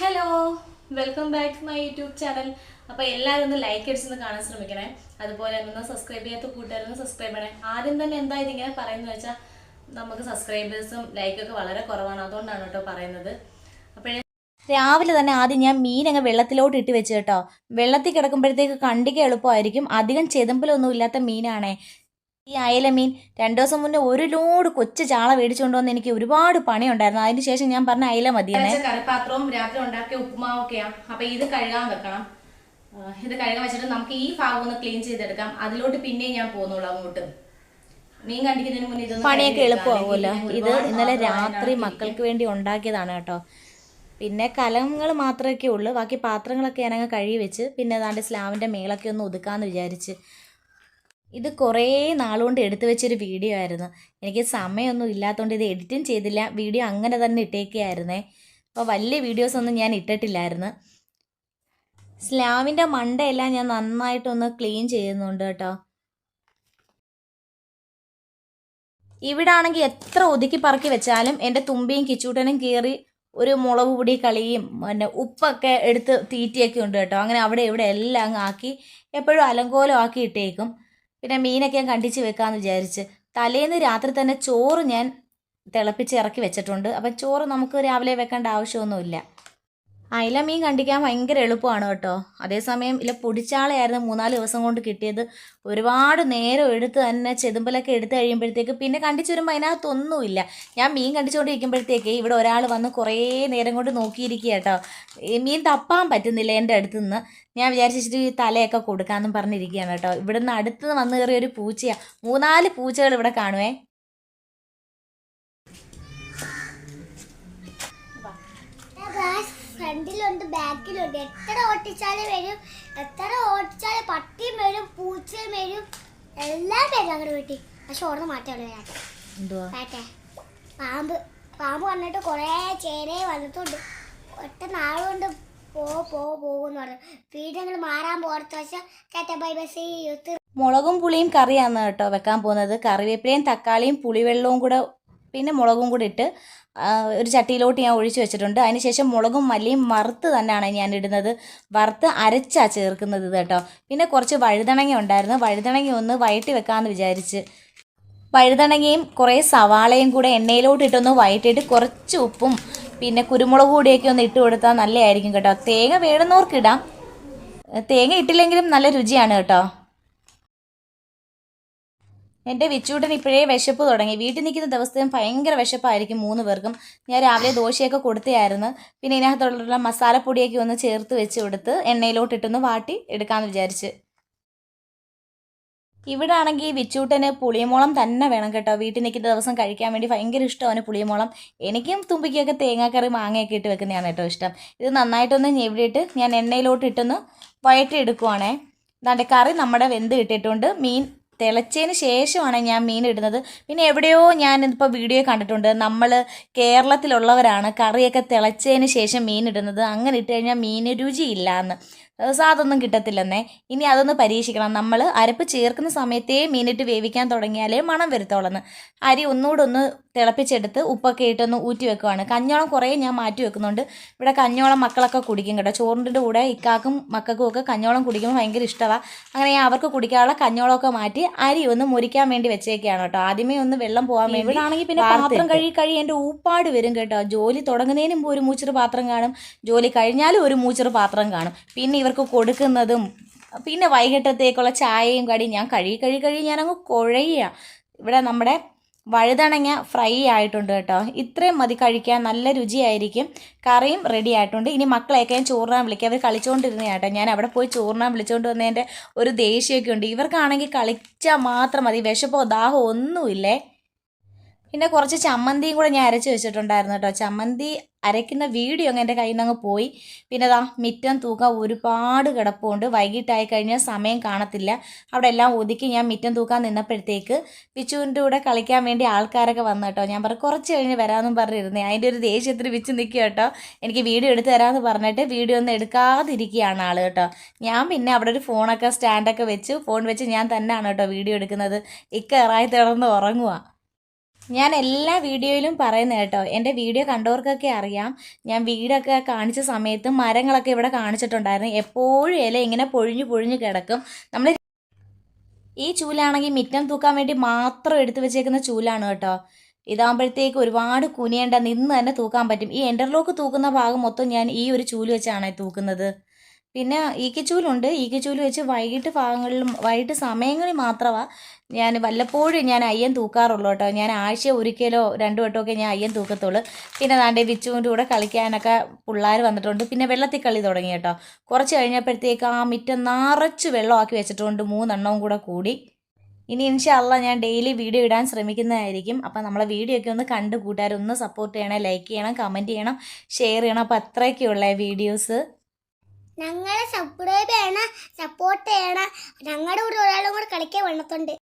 Hello welcome back to my YouTube channel അപ്പോൾ എല്ലാവരും ഒന്ന് ലൈക്ക് അടിച്ചൊന്ന് കാണാൻ ശ്രമിക്കണേ. അതുപോലെ ഒന്ന് സബ്സ്ക്രൈബ് ചെയ്യാത്ത കൂട്ടുകാരൊന്ന് സബ്സ്ക്രൈബ് ചെയ്യണേ. ആദ്യം തന്നെ എന്താ ഇതിങ്ങനെ പറയുന്നത് വെച്ചാൽ നമുക്ക് സബ്സ്ക്രൈബേഴ്സും ലൈക്കൊക്കെ വളരെ കുറവാണ്. അതുകൊണ്ടാണ് കേട്ടോ പറയുന്നത്. അപ്പോഴേ രാവിലെ തന്നെ ആദ്യം ഞാൻ മീൻ അങ്ങ് വെള്ളത്തിലോട്ട് ഇട്ട് വെച്ച് കേട്ടോ. വെള്ളത്തിൽ കിടക്കുമ്പോഴത്തേക്ക് കണ്ടിക്ക് എളുപ്പമായിരിക്കും. അധികം ചെതുമ്പലൊന്നും ഇല്ലാത്ത മീനാണേ. ഈ അയലമീൻ രണ്ടു ദിവസം മുന്നേ ഒരു ലോഡ് കൊച്ചു ചാള മേടിച്ചുകൊണ്ട് വന്ന് എനിക്ക് ഒരുപാട് പണിയുണ്ടായിരുന്നു. അതിന് ശേഷം ഞാൻ പറഞ്ഞ അയല മതിയെന്നേ വെച്ച കറിപ്പാത്രവും രാത്രി ഉണ്ടാക്കിയ ഉപ്പുമാവൊക്കെയാണ് അപ്പൊ ഇത് കഴുകാൻ വെക്കണം. ഇത് കഴുകാൻ വെച്ചിട്ട് നമുക്ക് ഈ ഭാഗം ഒന്ന് ക്ലീൻ ചെയ്തെടുക്കാം. അതിലോട്ട് പിന്നെയും ഞാൻ പോകുന്നുള്ളൂ അങ്ങോട്ട്. മീൻ കണ്ടിക്കുന്നതിന് മുന്നേ ഇത് പണിയൊക്കെ എളുപ്പമാകുമല്ലോ എളുപ്പമാവുമല്ലോ. ഇത് ഇന്നലെ രാത്രി മക്കൾക്ക് വേണ്ടി ഉണ്ടാക്കിയതാണ് കേട്ടോ. പിന്നെ കലങ്ങൾ മാത്രമൊക്കെ ഉള്ളൂ. ബാക്കി പാത്രങ്ങളൊക്കെ ഞാനങ്ങ് കഴുകി വെച്ച് പിന്നെ ഏതാണ്ട് സ്ലാവിന്റെ മേളൊക്കെ ഒന്ന് ഒതുക്കാമെന്ന് വിചാരിച്ച് ഇത് കുറേ നാളുകൊണ്ട് എടുത്തു വെച്ചൊരു വീഡിയോ ആയിരുന്നു. എനിക്ക് സമയമൊന്നും ഇല്ലാത്തതുകൊണ്ട് ഇത് എഡിറ്റും ചെയ്തില്ല. വീഡിയോ അങ്ങനെ തന്നെ ഇട്ടേക്കായിരുന്നേ. അപ്പോൾ വലിയ വീഡിയോസൊന്നും ഞാൻ ഇട്ടിട്ടില്ലായിരുന്നു. സ്ലാവിന്റെ മണ്ടയെല്ലാം ഞാൻ നന്നായിട്ടൊന്ന് ക്ലീൻ ചെയ്യുന്നുണ്ട് കേട്ടോ. ഇവിടെ ആണെങ്കിൽ എത്ര ഒതുക്കി പറക്കി വെച്ചാലും എന്റെ തുമ്പിയും കിച്ചൂട്ടനും കീറി ഒരു മുളക് പൊടി കളിയും പിന്നെ ഉപ്പൊക്കെ എടുത്ത് തീറ്റിയൊക്കെ ഉണ്ട് കേട്ടോ. അങ്ങനെ അവിടെ ഇവിടെ എല്ലാം ആക്കി എപ്പോഴും അലങ്കോലം ആക്കി ഇട്ടേക്കും. പിന്നെ മീനൊക്കെ ഞാൻ കണ്ടിച്ച് വെക്കാമെന്ന് വിചാരിച്ച്. തലേന്ന് രാത്രി തന്നെ ചോറ് ഞാൻ തിളപ്പിച്ച് ഇറക്കി വെച്ചിട്ടുണ്ട്. അപ്പം ചോറ് നമുക്ക് രാവിലെ വെക്കേണ്ട ആവശ്യമൊന്നുമില്ല. അയില മീൻ കണ്ടിക്കാൻ ഭയങ്കര എളുപ്പമാണ് കേട്ടോ. അതേസമയം ഇല്ല പൊടിച്ചാളയായിരുന്നു മൂന്നാൽ ദിവസം കൊണ്ട് കിട്ടിയത്. ഒരുപാട് നേരം എടുത്ത് തന്നെ ചെതുമ്പലൊക്കെ എടുത്ത് കഴിയുമ്പോഴത്തേക്ക് പിന്നെ കണ്ടിച്ച് വരുമ്പോൾ അതിനകത്തൊന്നുമില്ല. ഞാൻ മീൻ കണ്ടിച്ചുകൊണ്ടിരിക്കുമ്പോഴത്തേക്ക് ഇവിടെ ഒരാൾ വന്ന് കുറേ നേരം കൊണ്ട് നോക്കിയിരിക്കുക കേട്ടോ. മീൻ തപ്പാൻ പറ്റുന്നില്ല എന്റെ അടുത്ത് നിന്ന് ഞാൻ വിചാരിച്ചിട്ട് ഈ തലയൊക്കെ കൊടുക്കാമെന്നും പറഞ്ഞിരിക്കുകയാണ് കേട്ടോ. ഇവിടുന്ന് അടുത്ത് വന്ന് കയറിയ ഒരു പൂച്ചയാണ് മൂന്നാൽ പൂച്ചകൾ ഇവിടെ കാണുവേ. ഫ്രണ്ടിലുണ്ട് ബാക്കിലുണ്ട്. എത്ര ഓട്ടിച്ചാലും വരും. എത്ര ഓട്ടിച്ചാലും പട്ടിയും വരും പൂച്ചയും വരും. എല്ലാം വരും അങ്ങോട്ട് വീട്ടിൽ പക്ഷെ ഓർന്ന് മാറ്റമുള്ള വരാട്ടെ എന്തുവാ? പാമ്പ്. പാമ്പ് വന്നിട്ട് കുറേ ചേരേ വന്നിട്ടുണ്ട്. ഒറ്റ നാളുകൊണ്ട് പോ പോ കേട്ട ബൈ സീ മുളകും പുളിയും കറിയാണ് കേട്ടോ വെക്കാൻ പോകുന്നത്. കറിവേപ്പിലയും തക്കാളിയും പുളിവെള്ളവും കൂടെ പിന്നെ മുളകും കൂടി ഇട്ട് ഒരു ചട്ടിയിലോട്ട് ഞാൻ ഒഴിച്ചു വെച്ചിട്ടുണ്ട്. അതിനുശേഷം മുളകും മല്ലിയും വറുത്ത് തന്നെയാണ് ഞാൻ ഇടുന്നത്. വറുത്ത് അരച്ചാ ചേർക്കുന്നത് കേട്ടോ. പിന്നെ കുറച്ച് വഴുതണങ്ങ ഉണ്ടായിരുന്നു. വഴുതണങ്ങ ഒന്ന് വയറ്റി വെക്കാമെന്ന് വിചാരിച്ച്. വഴുതണങ്ങയും കുറേ സവാളയും കൂടെ എണ്ണയിലോട്ട് ഇട്ടൊന്ന് വയറ്റിയിട്ട് കുറച്ച് ഉപ്പും പിന്നെ കുരുമുളക് പൊടിയൊക്കെ ഒന്ന് ഇട്ട് കൊടുത്താൽ നല്ലതായിരിക്കും കേട്ടോ. തേങ്ങ വേണമെന്നവർക്കിടാം തേങ്ങ ഇട്ടില്ലെങ്കിലും നല്ല രുചിയാണ് കേട്ടോ. എന്റെ വിച്ചൂട്ടൻ ഇപ്പോഴേ വിശപ്പ് തുടങ്ങി. വീട്ടിൽ നിൽക്കുന്ന ദിവസത്തേയും ഭയങ്കര വിശപ്പായിരിക്കും മൂന്ന് പേർക്കും. ഞാൻ രാവിലെ ദോശയൊക്കെ കൊടുത്തയായിരുന്നു പിന്നെ ഇതിനകത്തുള്ള മസാലപ്പൊടിയൊക്കെ ഒന്ന് ചേർത്ത് വെച്ച് കൊടുത്ത് എണ്ണയിലോട്ടിട്ടൊന്ന് വാട്ടി എടുക്കാമെന്ന് വിചാരിച്ച്. ഇവിടെ ആണെങ്കിൽ വിച്ചൂട്ടന് പുളിയമോളം തന്നെ വേണം കേട്ടോ. വീട്ടിൽ നിൽക്കുന്ന ദിവസം കഴിക്കാൻ വേണ്ടി ഭയങ്കര ഇഷ്ടമാണ് പുളിയമോളം. എനിക്കും തുമ്പിക്കൊക്കെ തേങ്ങാക്കറി മാങ്ങയൊക്കെ ഇട്ട് വെക്കുന്നതാണ് കേട്ടോ ഇഷ്ടം. ഇത് നന്നായിട്ടൊന്ന് ഞെവിടിയിട്ട് ഞാൻ എണ്ണയിലോട്ട് ഇട്ടൊന്ന് വയറ്റി എടുക്കുവാണേ ദാണ്ടെ കറി നമ്മുടെ വെന്ത് കിട്ടിയിട്ടുണ്ട്. മീൻ തിളച്ചതിന് ശേഷമാണ് ഞാൻ മീൻ ഇടുന്നത്. പിന്നെ എവിടെയോ ഞാൻ ഇപ്പോൾ വീഡിയോ കണ്ടിട്ടുണ്ട്. നമ്മൾ കേരളത്തിലുള്ളവരാണ് കറിയൊക്കെ തിളച്ചതിന് ശേഷം മീൻ ഇടുന്നത്. അങ്ങനെ ഇട്ട് കഴിഞ്ഞാൽ മീൻ രുചിയില്ല എന്ന് സാതൊന്നും കിട്ടത്തില്ലെന്നേ. ഇനി അതൊന്ന് പരീക്ഷിക്കണം. നമ്മൾ അരപ്പ് ചേർക്കുന്ന സമയത്തേ മീനിട്ട് വേവിക്കാൻ തുടങ്ങിയാലേ മണം വരുത്തോളന്ന്. അരി ഒന്നുകൂടെ ഒന്ന് തിളപ്പിച്ചെടുത്ത് ഉപ്പൊക്കെ ഇട്ടൊന്ന് ഊറ്റി വെക്കുവാണ്. കഞ്ഞോളം കുറേ ഞാൻ മാറ്റി വെക്കുന്നുണ്ട്. ഇവിടെ കഞ്ഞോളം മക്കളൊക്കെ കുടിക്കും കേട്ടോ. ചോറിന്റെ കൂടെ ഇക്കാക്കും മക്കൾക്കും ഒക്കെ കഞ്ഞോളം കുടിക്കുമ്പോൾ ഭയങ്കര ഇഷ്ടമാണ് അങ്ങനെ ഞാൻ അവർക്ക് കുടിക്കാനുള്ള കഞ്ഞോളമൊക്കെ മാറ്റി അരി ഒന്ന് മുരിക്കാൻ വേണ്ടി വെച്ചേക്കാണ് കേട്ടോ. ആദ്യമേ ഒന്ന് വെള്ളം പോകാൻ വേണ്ടി ഇവിടെ ആണെങ്കിൽ പിന്നെ പാത്രം കഴുകി കഴി എന്റെ ഊപ്പാട് വരും കേട്ടോ. ജോലി തുടങ്ങുന്നതിന് മുമ്പ് ഒരു മൂച്ചറ് പാത്രം കാണും. ജോലി കഴിഞ്ഞാലും ഒരു മൂച്ചറ് പാത്രം കാണും. പിന്നെ ഇവർക്ക് കൊടുക്കുന്നതും പിന്നെ വൈകിട്ടത്തേക്കുള്ള ചായയും കടി ഞാൻ കഴുകി കഴുകി കഴുകി ഞാനങ്ങ് കുഴയുക. ഇവിടെ നമ്മുടെ വഴുതണങ്ങ ഫ്രൈ ആയിട്ടുണ്ട് കേട്ടോ. ഇത്രയും മതി കഴിക്കാൻ നല്ല രുചിയായിരിക്കും. കറിയും റെഡി ആയിട്ടുണ്ട്. ഇനി മക്കളെയൊക്കെ ഞാൻ ചോറിനാൻ വിളിക്കുക അവർ കളിച്ചുകൊണ്ടിരുന്ന കേട്ടോ. ഞാൻ അവിടെ പോയി ചോറിനാൻ വിളിച്ചുകൊണ്ട് വന്നതിന്റെ ഒരു ദേഷ്യമൊക്കെ ഉണ്ട്. ഇവർക്കാണെങ്കിൽ കളിച്ചാൽ മാത്രം മതി. വിശപ്പോ ദാഹമോ ഒന്നുമില്ലേ? പിന്നെ കുറച്ച് ചമ്മന്തിയും കൂടെ ഞാൻ അരച്ച് വെച്ചിട്ടുണ്ടായിരുന്നു കേട്ടോ. ചമ്മന്തി അരയ്ക്കുന്ന വീഡിയോ അങ്ങ് എന്റെ കയ്യിൽ നിന്ന് അങ്ങ് പോയി. പിന്നെ അതാ മിറ്റം തൂക്കാൻ ഒരുപാട് കിടപ്പുണ്ട്. വൈകിട്ടായി കഴിഞ്ഞാൽ സമയം കാണത്തില്ല. അവിടെ എല്ലാം ഒതുക്കി ഞാൻ മിറ്റം തൂക്കാൻ നിന്നപ്പോഴത്തേക്ക് പിച്ചുവിന്റെ കൂടെ കളിക്കാൻ വേണ്ടി ആൾക്കാരൊക്കെ വന്നു കേട്ടോ. ഞാൻ പറഞ്ഞു കുറച്ച് കഴിഞ്ഞ് വരാമെന്നും പറഞ്ഞിരുന്നേ. അതിന്റെ ഒരു ദേഷ്യത്തിൽ വിച്ച് നിൽക്കുക കേട്ടോ. എനിക്ക് വീഡിയോ എടുത്ത് തരാമെന്ന് പറഞ്ഞിട്ട് വീഡിയോ ഒന്നും എടുക്കാതിരിക്കുകയാണ് ആൾ കേട്ടോ. ഞാൻ പിന്നെ അവിടെ ഒരു ഫോണൊക്കെ സ്റ്റാൻഡൊക്കെ വെച്ച് ഫോൺ വെച്ച് ഞാൻ തന്നെയാണ് കേട്ടോ വീഡിയോ എടുക്കുന്നത്. ഇക്കറായി തുടർന്ന് ഉറങ്ങുക ഞാൻ എല്ലാ വീഡിയോയിലും പറയുന്ന കേട്ടോ. എന്റെ വീഡിയോ കണ്ടവർക്കൊക്കെ അറിയാം. ഞാൻ വീടൊക്കെ കാണിച്ച സമയത്ത് മരങ്ങളൊക്കെ ഇവിടെ കാണിച്ചിട്ടുണ്ടായിരുന്നു. എപ്പോഴും ഇല ഇങ്ങനെ പൊഴിഞ്ഞു പൊഴിഞ്ഞു കിടക്കും. നമ്മൾ ഈ ചൂലാണെങ്കിൽ മിറ്റം തൂക്കാൻ വേണ്ടി മാത്രം എടുത്തു വെച്ചേക്കുന്ന ചൂലാണ് കേട്ടോ. ഇതാകുമ്പോഴത്തേക്ക് ഒരുപാട് കുനിയേണ്ട നിന്ന് തന്നെ തൂക്കാൻ പറ്റും. ഈ എന്റർലോക്ക് തൂക്കുന്ന ഭാഗം മൊത്തം ഞാൻ ഈ ഒരു ചൂൽ വെച്ചാണ് തൂക്കുന്നത്. പിന്നെ ഈക്കച്ചൂലുണ്ട് ഈക്കച്ചൂൽ വെച്ച് വൈകിട്ട് ഭാഗങ്ങളിലും വൈകിട്ട് സമയങ്ങളിൽ മാത്രമാണ് ഞാൻ വല്ലപ്പോഴും ഞാൻ അയ്യൻ തൂക്കാറുള്ളൂ കേട്ടോ. ഞാൻ ആഴ്ച ഒരിക്കലോ രണ്ടു വട്ടമൊക്കെ ഞാൻ അയ്യൻ തൂക്കത്തുള്ളൂ. പിന്നെ ദാണ്ടെ വിച്ചുവിന്റെ കൂടെ കളിക്കാനൊക്കെ പിള്ളേർ വന്നിട്ടുണ്ട്. പിന്നെ വെള്ളത്തിൽ കളി തുടങ്ങി കേട്ടോ. കുറച്ച് കഴിഞ്ഞപ്പോഴത്തേക്ക് ആ മിറ്റം നിറച്ച് വെള്ളമാക്കി വെച്ചിട്ടുണ്ട്. മൂന്നെണ്ണവും കൂടെ കൂടി. ഇനി ഇൻഷല്ല ഞാൻ ഡെയിലി വീഡിയോ ഇടാൻ ശ്രമിക്കുന്നതായിരിക്കും. അപ്പം നമ്മളെ വീഡിയോ ഒക്കെ ഒന്ന് കണ്ട് കൂട്ടുകാരൊന്ന് സപ്പോർട്ട് ചെയ്യണം ലൈക്ക് ചെയ്യണം കമന്റ് ചെയ്യണം ഷെയർ ചെയ്യണം. അപ്പോൾ അത്രയൊക്കെയുള്ള വീഡിയോസ്. ഞങ്ങളെ സബ്സ്ക്രൈബ് ചെയ്യണം സപ്പോർട്ട് ചെയ്യണം. ഞങ്ങളുടെ കൂടെ ഒരാളും കൂടെ കളിക്കാൻ വന്നിട്ടുണ്ട്.